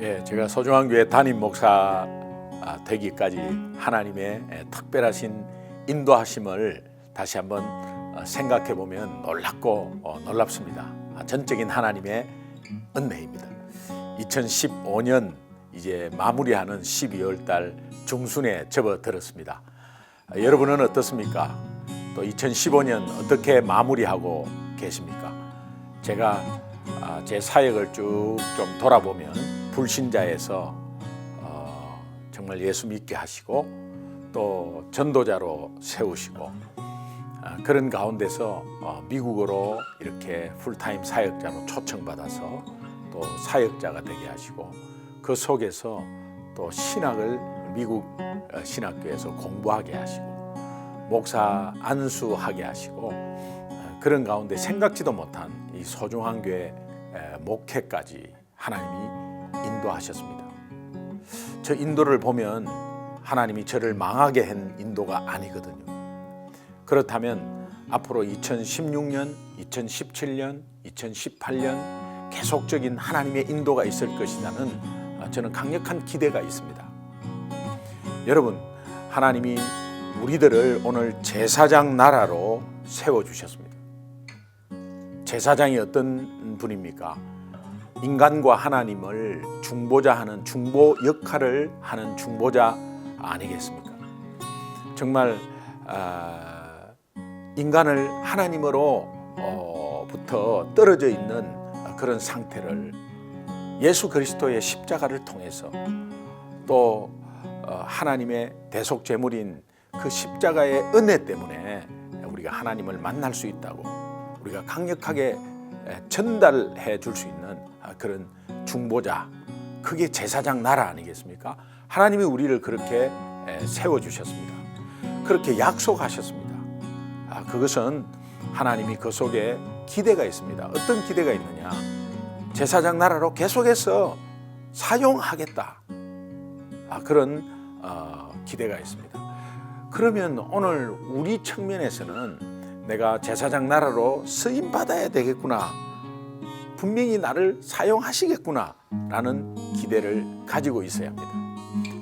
예, 제가 소중한 교회 담임 목사 아, 되기까지 하나님의 예, 특별하신 인도하심을 다시 한번 어, 생각해 보면 놀랍고 어, 놀랍습니다. 아, 전적인 하나님의 은혜입니다. 2015년 이제 마무리하는 12월 달 중순에 접어들었습니다. 아, 여러분은 어떻습니까? 또 2015년 어떻게 마무리하고 계십니까? 제가 아, 제 사역을 쭉 좀 돌아보면 불신자에서 어, 정말 예수 믿게 하시고 또 전도자로 세우시고 아, 그런 가운데서 어, 미국으로 이렇게 풀타임 사역자로 초청받아서 또 사역자가 되게 하시고 그 속에서 또 신학을 미국 어, 신학교에서 공부하게 하시고 목사 안수하게 하시고 어, 그런 가운데 생각지도 못한 이 소중한 교회 에, 목회까지 하나님이 인도하셨습니다. 저 인도를 보면 하나님이 저를 망하게 한 인도가 아니거든요. 그렇다면 앞으로 2016년, 2017년, 2018년 계속적인 하나님의 인도가 있을 것이라는 어, 저는 강력한 기대가 있습니다. 여러분, 하나님이 우리들을 오늘 제사장 나라로 세워 주셨습니다. 제사장이 어떤 분입니까? 인간과 하나님을 중보자하는 중보 역할을 하는 중보자 아니겠습니까? 정말 아, 인간을 하나님으로부터 떨어져 있는 그런 상태를 예수 그리스도의 십자가를 통해서 또 어, 하나님의 대속 제물인 그 십자가의 은혜 때문에 우리가 하나님을 만날 수 있다고 우리가 강력하게 전달해 줄 수 있는 아, 그런 중보자 그게 제사장 나라 아니겠습니까? 하나님이 우리를 그렇게 세워 주셨습니다. 그렇게 약속하셨습니다. 아, 그것은 하나님이 그 속에 기대가 있습니다. 어떤 기대가 있느냐? 제사장 나라로 계속해서 사용하겠다. 아, 그런 어, 기대가 있습니다. 그러면 오늘 우리 측면에서는 내가 제사장 나라로 쓰임 받아야 되겠구나. 분명히 나를 사용하시겠구나 라는 기대를 가지고 있어야 합니다.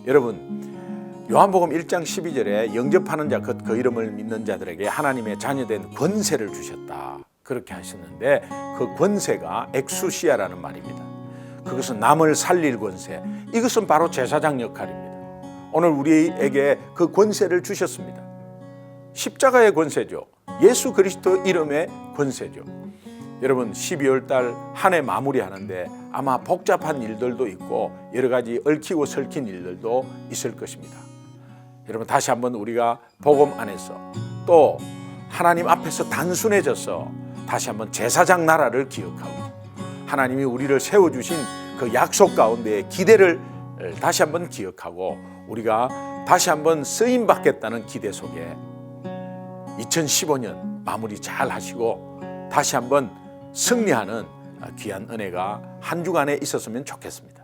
여러분 요한복음 1장 12절에 영접하는 자그그 이름을 믿는 자들에게 하나님의 자녀된 권세를 주셨다. 그렇게 하셨는데 그 권세가 엑수시아라는 말입니다. 그것은 남을 살릴 권세. 이것은 바로 제사장 역할입니다. 오늘 우리에게 그 권세를 주셨습니다. 십자가의 권세죠. 예수 그리스도 이름의 권세죠. 여러분 12월 달 한 해 마무리하는데 아마 복잡한 일들도 있고 여러 가지 얽히고 설킨 일들도 있을 것입니다. 여러분 다시 한번 우리가 복음 안에서 또 하나님 앞에서 단순해져서 다시 한번 제사장 나라를 기억하고 하나님이 우리를 세워 주신 그 약속 가운데의 기대를 다시 한번 기억하고 우리가 다시 한번 쓰임 받겠다는 기대 속에 2015년 마무리 잘 하시고 다시 한번 승리하는 귀한 은혜가 한 주간에 있었으면 좋겠습니다.